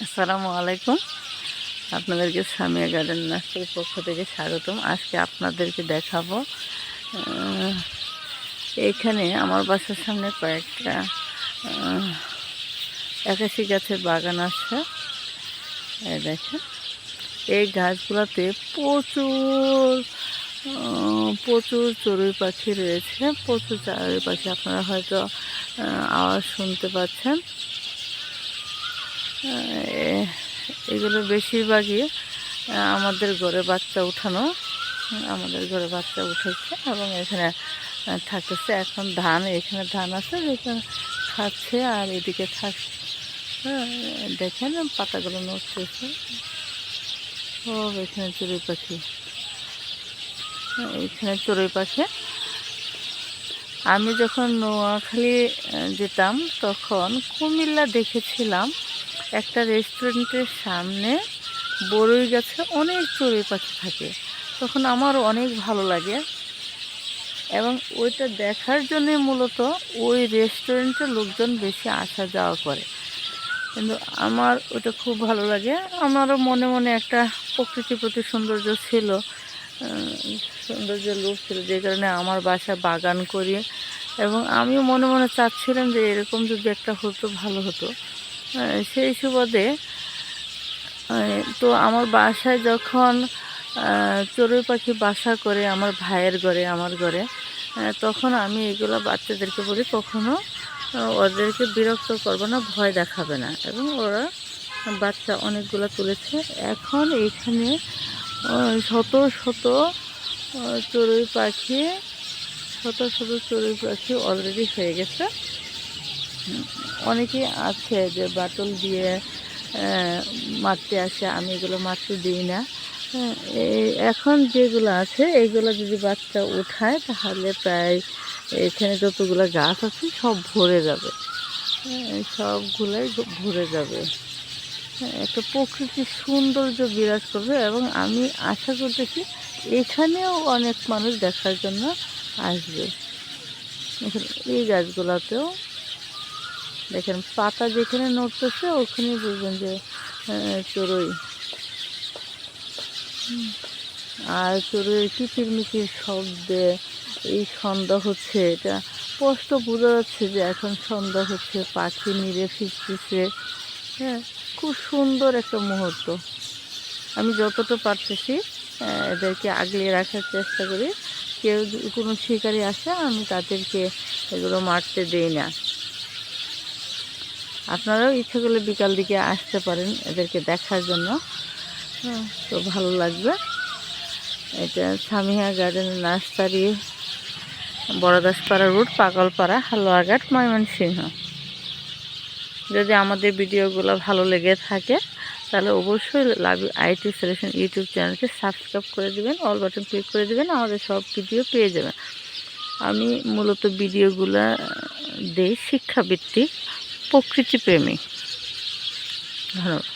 আসসালামু আলাইকুম। আপনাদেরকে সামিয়া গার্ডেন নার্সারির পক্ষ থেকে স্বাগতম। আজকে আপনাদেরকে দেখাবো আহ, এইখানে আমার বাসার সামনে কয়েকটা একাশি গাছের বাগান আছে। দেখেন এই গাছগুলোতে প্রচুর প্রচুর চড়ুই পাখি রয়েছে। প্রচুর চড়ুই পাখি আপনারা হয়তো আওয়াজ শুনতে পাচ্ছেন। এগুলো বেশিরভাগই আমাদের ঘরে বাচ্চা উঠানো আমাদের ঘরে বাচ্চা উঠেছে এবং এখানে থাকতেছে। এখন ধান, এখানে ধান আছে যেখানে খাচ্ছে আর এদিকে থাকছে দেখেন পাতাগুলো নড়তেছে। ও এখানে চড়ুই পাখি। এখানে চড়ুই পাখি। আমি যখন নোয়াখালী যেতাম, তখন কুমিল্লা দেখেছিলাম। একটা রেস্টুরেন্টের সামনে বড়ই গাছে অনেক চড়ুই পাখি থাকে। তখন আমারও অনেক ভালো লাগে। এবং ওইটা দেখার জন্য মূলত ওই রেস্টুরেন্টে লোকজন বেশি আসা যাওয়া করে। কিন্তু আমার ওটা খুব ভালো লাগে। আমারও মনে মনে একটা প্রকৃতির প্রতি সৌন্দর্য ছিল। আহ, সৌন্দর্য লোভ ছিল যে কারণে আমার বাসা বাগান করি। এবং আমিও মনে মনে চাচ্ছিলাম যে এরকম যদি একটা হতো ভালো হতো। সেই সুবাদে তো আমার বাসায় যখন চড়ুই পাখি বাসা করে আমার ভাইয়ের ঘরে, আমার ঘরে তখন আমি এগুলো বাচ্চাদেরকে বলি, কখনো ওদেরকে বিরক্ত করব না, ভয় দেখাবে না। এবং ওরা বাচ্চা অনেকগুলো তুলেছে। এখন এখানে শত শত চড়ুই পাখি, শত শত চড়ুই পাখি অলরেডি হয়ে গেছে। অনেকেই আছে যে বাটল দিয়ে মারতে আসে, আমি এগুলো মারতে দিই না। এখন যেগুলো আছে এইগুলো যদি বাচ্চা উঠায়, তাহলে প্রায় এখানে যতগুলো গাছ আছে, সব ভরে যাবে। সবগুলোই ভরে যাবে। একটা প্রকৃতির সৌন্দর্য বিরাজ করবে এবং আমি আশা করতেছি এখানেও অনেক মানুষ দেখার জন্য আসবে। এই গাছগুলোতেও দেখেন, পাতা যেখানে নড়তেছে, ওখানে বুঝবেন যে চড়ুই। আর চড়ুইয়ের কিচিরমিচির শব্দে এই সন্ধ্যা হচ্ছে, এটা স্পষ্ট বোঝা যাচ্ছে যে এখন সন্ধ্যা হচ্ছে, পাখি নিরে ফিরতেছে। হ্যাঁ খুব সুন্দর একটা মুহূর্ত। আমি যতটা পারতেছি এদেরকে আগলে রাখার চেষ্টা করি। কেউ কোনো শিকারি আসে, আমি তাদেরকে এগুলো মারতে দেই না। আপনারাও ইচ্ছে করলে বিকাল দিকে আসতে পারেন এদেরকে দেখার জন্য। হ্যাঁ, তো ভালো লাগবে। এটা Samiha garden nursery Baradaspara route Pagalpara Haluaghat Mymensingh. যদি আমাদের ভিডিওগুলো ভালো লেগে থাকে তাহলে অবশ্যই লাভ আইটি সলিউশন ইউটিউব চ্যানেলকে সাবস্ক্রাইব করে দেবেন অল বাটন ক্লিক করে দেবেন আমাদের সব ভিডিও পেয়ে যাবেন। আমি মূলত ভিডিওগুলো দেই শিক্ষাভিত্তিক প্রকৃতিপ্রেমী। ধন্যবাদ।